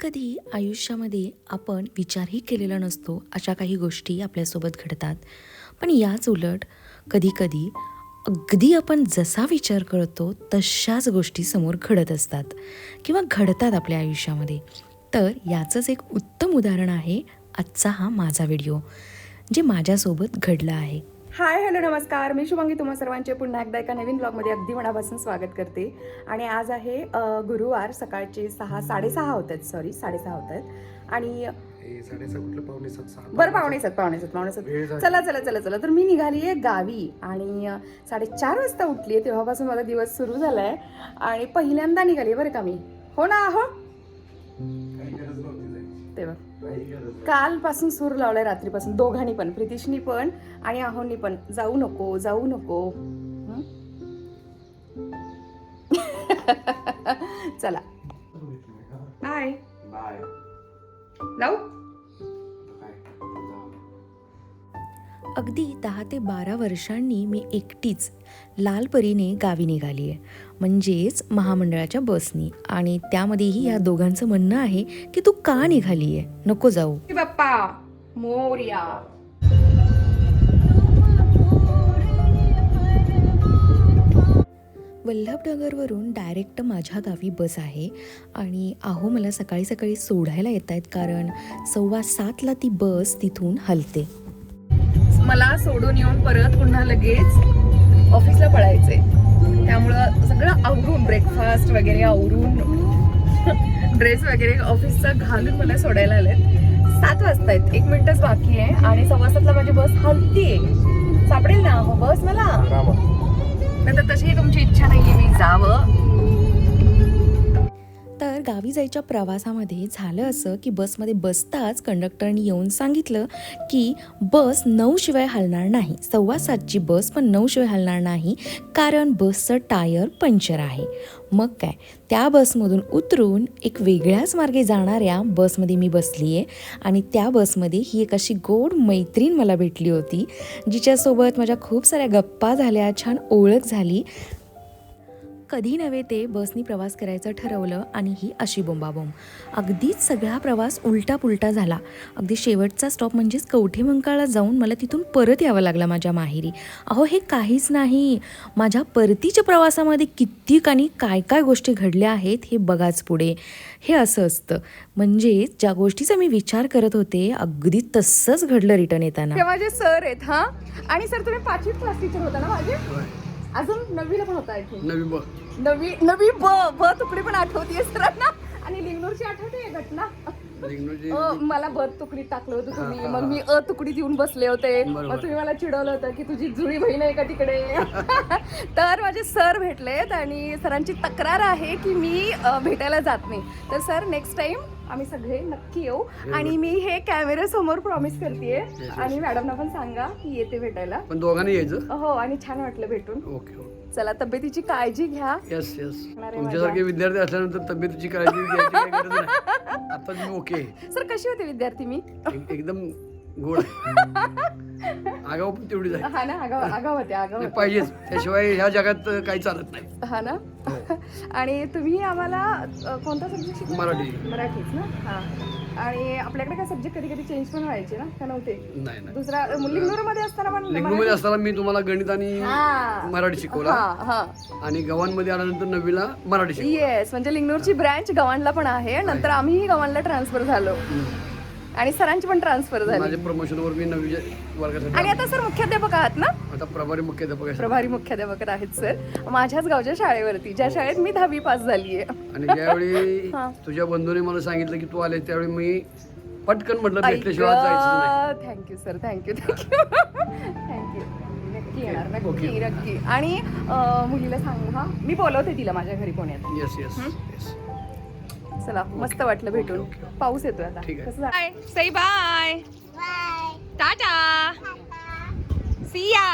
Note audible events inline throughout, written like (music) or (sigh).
कधी आयुष्यामध्ये आपण विचारही केलेला नसतो अशा काही गोष्टी आपल्यासोबत घडतात. पण याच उलट कधीकधी अगदी आपण जसा विचार करतो तशाच गोष्टी समोर घडत असतात किंवा घडतात आपल्या आयुष्यामध्ये. तर याचंच एक उत्तम उदाहरण आहे आजचा हा माझा व्हिडिओ जे माझ्यासोबत घडलं आहे. हाय हॅलो नमस्कार. मी शुभांगी तुम्हा सर्वांचे पुन्हा एकदा एका नवीन ब्लॉगमध्ये अगदी मनापासून स्वागत करते. आणि आज आहे गुरुवार सकाळचे सहा साडेसहा होत आहेत सॉरी साडेसहा होत आहेत आणि बरं पावणे सात. पावणे सात पावणे सात. चला चला चला चला. तर मी निघाली आहे गावी आणि साडेचार वाजता उठली आहे. तेव्हापासून माझा दिवस सुरू झाला आहे आणि पहिल्यांदा निघाली आहे बरं का मी. हो ना हो? कालपासून सूर लावलाय रात्रीपासून. दोघांनी पण. प्रितिशनी पण आणि आहोंनी पण. जाऊ नको जाऊ नको. हं? (laughs) चला. बाय बाय जाऊ अगदी दहा ते बारा वर्षांनी मी एकटीच लालपरीने गावी निघाली आहे. म्हणजेच महामंडळाच्या बसनी आणि त्यामध्येही या दोघांचं म्हणणं आहे की तू का निघाली आहे? नको जाऊ. बाप्पा मोर्या. वल्लभनगरवरून डायरेक्ट माझ्या गावी बस आहे. आणि अहो मला सकाळी सकाळी सोडायला येत आहेत कारण सव्वा सातला ती बस तिथून हलते. मला सोडून येऊन परत पुन्हा लगेच ऑफिसला पळायचंय. त्यामुळं सगळं आवरून ब्रेकफास्ट वगैरे आवरून (laughs) ड्रेस वगैरे ऑफिसचं घालून मला सोडायला आलेत. सात वाजता आहेत. एक मिनिटच बाकी आहे. आणि सव्वा सातला माझी बस हलतीये सापडेल ना? हो बस मला? नाही तर तशी तुमची इच्छा नाहीये मी जावं. गावी जायच्या प्रवासामध्ये झालं असं की बसमध्ये बसताच कंडक्टरनी येऊन सांगितलं की बस नऊ शिवाय हलणार नाही. सव्वा सातची बस पण नऊ शिवाय हलणार नाही कारण बसचं टायर पंक्चर आहे. मग काय? त्या बसमधून उतरून एक वेगळ्याच मार्गे जाणाऱ्या बसमध्ये मी बसली आहे आणि त्या बसमध्ये ही एक अशी गोड मैत्रीण मला भेटली होती जिच्यासोबत माझ्या खूप साऱ्या गप्पा झाल्या छान ओळख झाली. कधी नव्हे ते बसनी प्रवास करायचं ठरवलं आणि ही अशी बोंबाबोंब. अगदीच सगळा प्रवास उलटा पुलटा झाला. अगदी शेवटचा स्टॉप म्हणजेच कवठे मंकाळला जाऊन मला तिथून परत यावं लागलं माझ्या माहेरी. अहो हे काहीच नाही. माझ्या परतीच्या प्रवासामध्ये कित्येक आणि काय काय गोष्टी घडल्या आहेत हे बघाच पुढे. हे असं असतं. म्हणजे ज्या गोष्टीचा मी विचार करत होते अगदी तसंच घडलं रिटर्न येताना. ते माझे सर आहेत हा. आणि सर तुम्ही पाचवी क्लास टीचर होता ना माझे? अजून नववीला पण होता नवी ब. नवी नवी ब ब तुकडी पण आठवतीये सरांना. आणि लिंगनूरची आठवते घटना? अ, मला ब तुकडीत टाकलं होतं तुम्ही. मग मी अ तुकडीत येऊन बसले होते. बरोबर. मग तुम्ही मला चिडवलं होतं की तुझी जुळी बहीण आहे का तिकडे? (laughs) तर माझे सर भेटलेत आणि सरांची तक्रार आहे की मी अ, भेटायला जात नाही. तर सर नेक्स्ट टाइम आम्ही सगळे नक्की येऊ. आणि मी हे कॅमेरा समोर प्रॉमिस करतेय. आणि मॅडमना पण सांगा की येते भेटायला. पण दोघांनी यायचं? हो आणि छान वाटलं भेटून. Okay okay. चला तब्येतीची काळजी घ्या. Yes yes. तुमच्यासारखे विद्यार्थी असल्यानंतर तब्येतीची काळजी घ्यायची काही गरज नाही. (laughs) आता मी ओके सर कशी होते विद्यार्थी मी? एक- एकदम गोड. (laughs) आगाऊ पण तेवढीच आहे हा ना आगाव आगाव होते आगाव ते होते. पाहिजेच. त्याशिवाय ह्या जगात काही चालत नाही. हा ना? आणि तुम्ही आम्हाला अ, कोणता सब्जेक्ट शिकवता? मराठी. मराठीच ना? हा. आणि आपल्याकडे काय सब्जेक्ट कधी कधी चेंज पण व्हायचे ना? का नव्हते? नाही नाही. दुसरा लिंगनूरमध्ये असताना पण लिंगमध्ये असताना मी तुम्हाला गणित आणि हा. मराठी शिकवला. हा हा. आणि गव्हाणमध्ये आल्यानंतर नववीला मराठी शिकवला. येस म्हणजे लिंगनूरची ब्रँच गव्हाणला पण आहे. नंतर आम्हीही गव्हाणला ट्रान्सफर झालो. आणि सरांची पण ट्रान्सफर झाली. माझ्या प्रमोशनवर मी नववीच्या आणि वर्गासाठी आता सर मुख्याध्यापक आहात ना? आता प्रभारी मुख्याध्यापक आहे. प्रभारी मुख्याध्यापक आहेत सर. माझ्याच गावच्या शाळेवरती ज्या शाळेत मी दहावी पास झाली आहे. आणि ज्यावेळी (laughs) हा. तुझ्या बंधूने मला सांगितलं की तू आले त्यावेळी मी पटकन म्हटलं भेटल्याशिवाय जायचं नाही. Thank you sir thank you thank you thank you नक्की येणार नक्की नक्की. आणि अं, मुलीला सांगू हा. मी बोलवते तिला माझ्या घरी पुण्यात. येस येस येस चला मस्त वाटलं भेटून. पाऊस येतोय आता. कसं बाय सई बाय टाटा सिया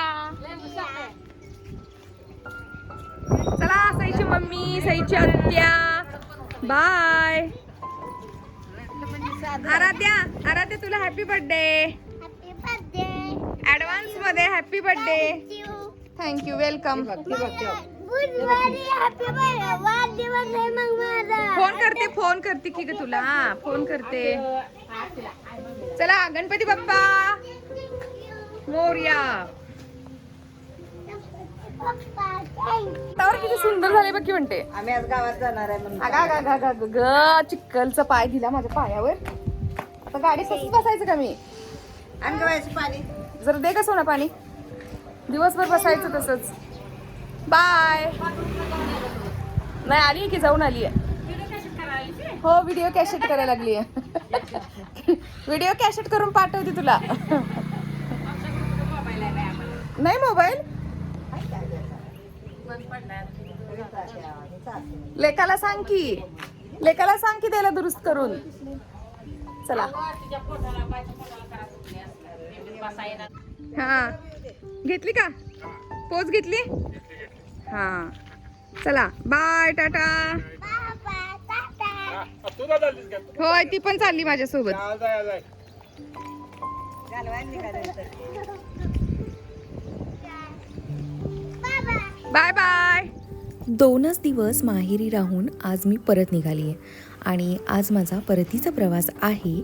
चला सईची मम्मी सईची आत्या. बाय आराध्या आराध्या तुला happy birthday ऍडव्हान्समध्ये happy birthday thank you welcome बुधवारी हॅपी बर्थडे वाढदिवस आहे मग माझा. फोन करते फोन करते की ग तुला. हा फोन करते. चला गणपती बाप्पा. मोर्या. किती सुंदर झाले बघ की म्हणते. आम्ही आज गावात जाणार आहे गा गा गा ग ग चिक्कलचा पाय दिला माझ्या पायावर. आता गाडी तसंच बसायचं का मी? आणि पाणी. जरा दे का सोना पाणी? दिवसभर बसायचं तसंच. बाय. नाही आली की जाऊन आली हो व्हिडिओ कॅशेट करायला लागली व्हिडिओ कॅशेट करून पाठवते तुला. नाही मोबाईल लेकाला सांग की. लेकाला सांग की त्याला दुरुस्त करून. चला. हा. घेतली का? पोच घेतली? हा. चला बाय टाटा. होय ती पण चालली माझ्यासोबत. बाय बाय दोनच दिवस माहेरी राहून आज मी परत निघाली आहे. आणि आज माझा परतीचा प्रवास आहे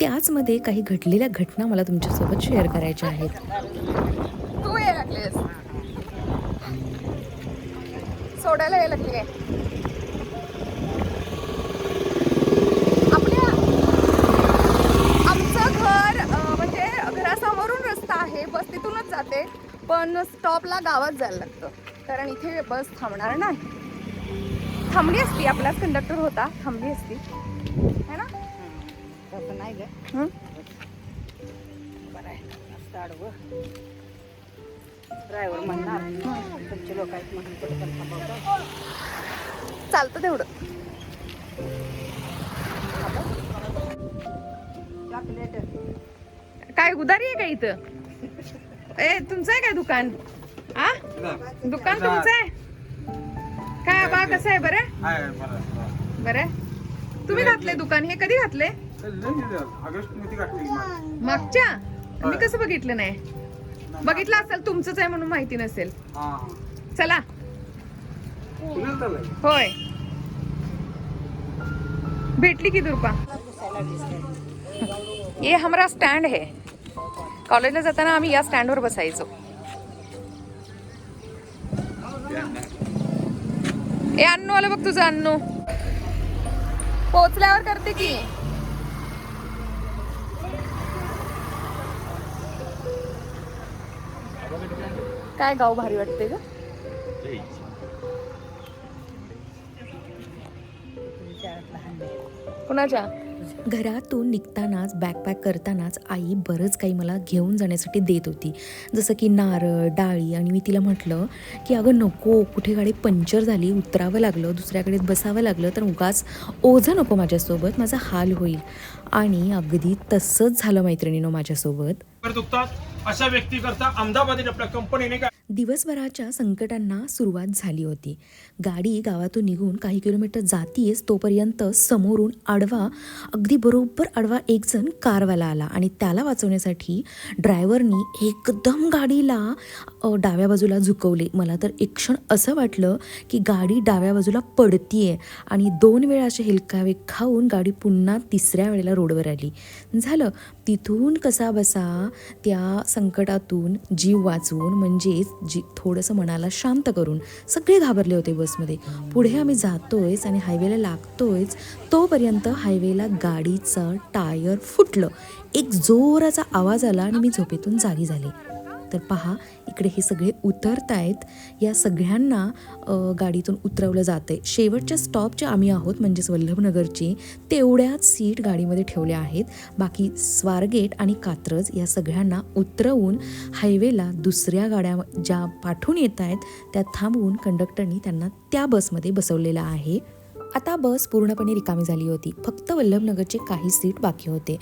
त्याचमध्ये काही घडलेल्या घटना मला तुमच्यासोबत शेअर करायच्या आहेत. सोडायला ये लागली काय? आपल्या आमचं घर म्हणजे घरासमोरून रस्ता आहे बस तिथूनच जाते पण स्टॉपला गावात जायला लागतं कारण इथे बस थांबणार नाही. थांबली असती आपलाच कंडक्टर होता थांबली असती. है ना? तसं नाही ग? बरं आहे आडवं ड्रायव्हर म्हणणार तुमचे लोक आहेत म्हणून कुठे पण थांबवतो. चालतं तेवढं. काय उदारी आहे का इथं? ए तुमचं आहे काय दुकान? आ? दुकान तुमचं आहे? काय बा कसं आहे बरं? बरं. तुम्ही घातले दुकान? हे कधी घातले मागच्या? मी कसं बघितलं नाही? बघितलं असेल तुमचंच आहे म्हणून माहिती नसेल. हा. चला. होय. भेटली की दुर्पा ये हमारा स्टँड है. कॉलेजला जाताना आम्ही या स्टँडवर बसायचो. ए अन्नू आलं बघ तुझं अन्नू पोचल्यावर करते की. काय गाव भारी वाटते ग? कुणाच्या? घरातून निघतानाच बॅकपॅक करतानाच आई बरंच काही मला घेऊन जाण्यासाठी देत होती. जसं की नारळ डाळी आणि मी तिला म्हटलं की अगं नको कुठे गाडी पंक्चर झाली उतरावं लागलं दुसऱ्याकडे बसावं लागलं तर उगाच ओझं नको माझ्यासोबत माझा हाल होईल. आणि अगदी तसंच झालं मैत्रिणीनं माझ्यासोबत. दुखतात? अशा व्यक्ती करता अहमदाबाद आपल्या कंपनीने काय दिवसभराच्या संकटांना सुरुवात झाली होती. गाडी गावातून निघून काही किलोमीटर जातीयच तोपर्यंत समोरून आडवा अगदी बरोबर आडवा एक जण कारवाला आला आणि त्याला वाचवण्यासाठी ड्रायव्हरनी एकदम गाडीला डाव्या बाजूला झुकवले. मला तर एक क्षण असं वाटलं की गाडी डाव्या बाजूला पडतीये आणि दोन वेळा असे हेलकावे खाऊन गाडी पुन्हा तिसऱ्या वेळेला रोडवर आली. झालं तिथून कसा बसा त्या संकटातून जीव वाचवून म्हणजेच जी थोडंसं मनाला शांत करून सगळे घाबरले होते बसमध्ये. पुढे आम्ही जातोयच आणि हायवेला लागतोयच तोपर्यंत हायवेला गाडीचं टायर फुटलं. एक जोराचा आवाज आला आणि मी झोपेतून जागी झाली. तर पहा इकडे हे सगळे उतरत आहेत या सगळ्यांना गाडीतून उतरवलं जाते शेवटच्या स्टॉपचे आम्ही आहोत म्हणजेच वल्लभनगरची. तेवढ्याच सीट गाडीमध्ये ठेवल्या आहेत. बाकी स्वारगेट आणि कात्रज या सगळ्यांना उतरवून हायवेला दुसऱ्या गाड्या ज्या पाठवून येत आहेत त्या थांबवून कंडक्टरनी त्यांना त्या बसमध्ये बसवलेलं आहे. आता बस पूर्णपणे रिकामी झाली होती. फक्त वल्लभनगरचे काही सीट बाकी होते.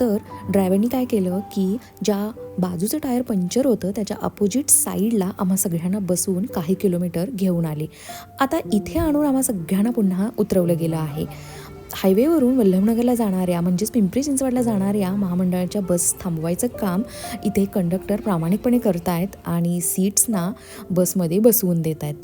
तर ड्रायव्हरनी काय केलं की ज्या बाजूचं टायर पंक्चर होतं त्याच्या अपोजिट साईडला आम्हा सगळ्यांना बसवून काही किलोमीटर घेऊन आले. आता इथे आणून आम्हा सगळ्यांना पुन्हा उतरवलं गेलं आहे. हायवेवरून वल्लभनगरला जाणाऱ्या म्हणजेच पिंपरी चिंचवडला जाणाऱ्या महामंडळाच्या बस थांबवायचं काम इथे कंडक्टर प्रामाणिकपणे करतायत आणि सीट्सना बसमध्ये बसवून देत आहेत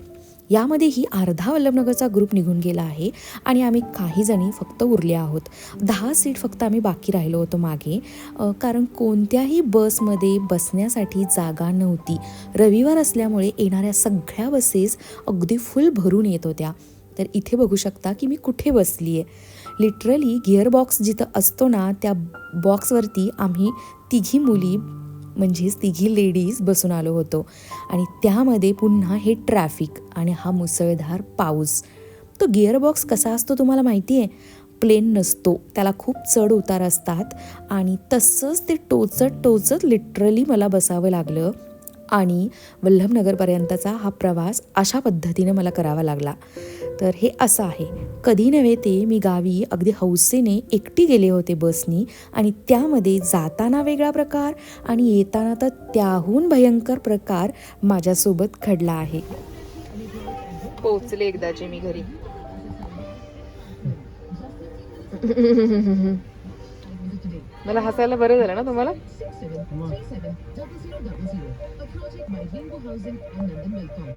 यामध्येही अर्धा वल्लभनगरचा ग्रुप निघून गेला आहे आणि आम्ही काही जणी फक्त उरले आहोत. दहा सीट फक्त आम्ही बाकी राहिलो होतो मागे. कारण कोणत्याही बसमध्ये बसण्यासाठी जागा नव्हती. रविवार असल्यामुळे येणाऱ्या सगळ्या बसेस अगदी फुल भरून येत होत्या. तर इथे बघू शकता की मी कुठे बसली आहे लिटरली गिअरबॉक्स जिथं असतो ना त्या बॉक्सवरती आम्ही तिघी मुली म्हणजेच तिघी लेडीज बसून आलो होतो. आणि त्यामध्ये पुन्हा हे ट्रॅफिक आणि हा मुसळधार पाऊस. तो गिअरबॉक्स कसा असतो तुम्हाला माहिती आहे? प्लेन नसतो. त्याला खूप चढ उतार असतात. आणि तसंच ते टोचत टोचत लिटरली मला बसावं लागलं. आणि वल्लभनगरपर्यंतचा हा प्रवास अशा पद्धतीने मला करावा लागला. तर हे असं आहे. कधी नव्हे ते मी गावी अगदी हौसेने एकटी गेले होते बसनी आणि त्यामध्ये जाताना वेगळा प्रकार आणि येताना तर त्याहून भयंकर प्रकार माझ्यासोबत घडला आहे. पोहोचले एकदाचे मी घरी. मला हसायला बरं झालं ना तुम्हाला? by Bingo Housing and London Bilcon.